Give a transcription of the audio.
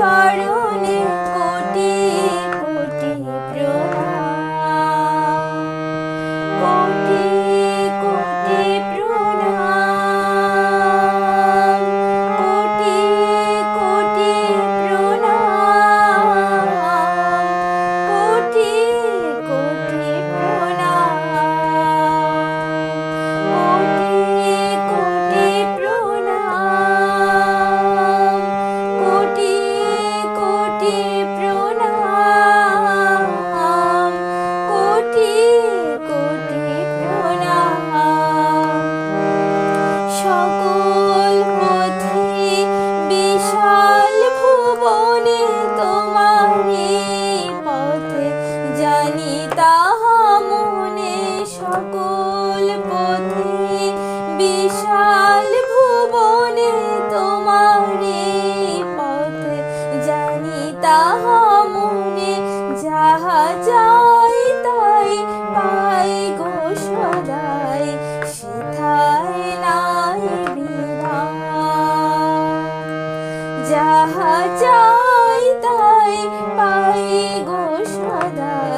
çağırıyor. ভুল পথে বিশাল ভুবনে তোমারে পথে জানি তাহা মনে, যাহা যাই তাই পাই গো সদাই, সেথায় নাই যাহা যাই তাই পাই গো সদাই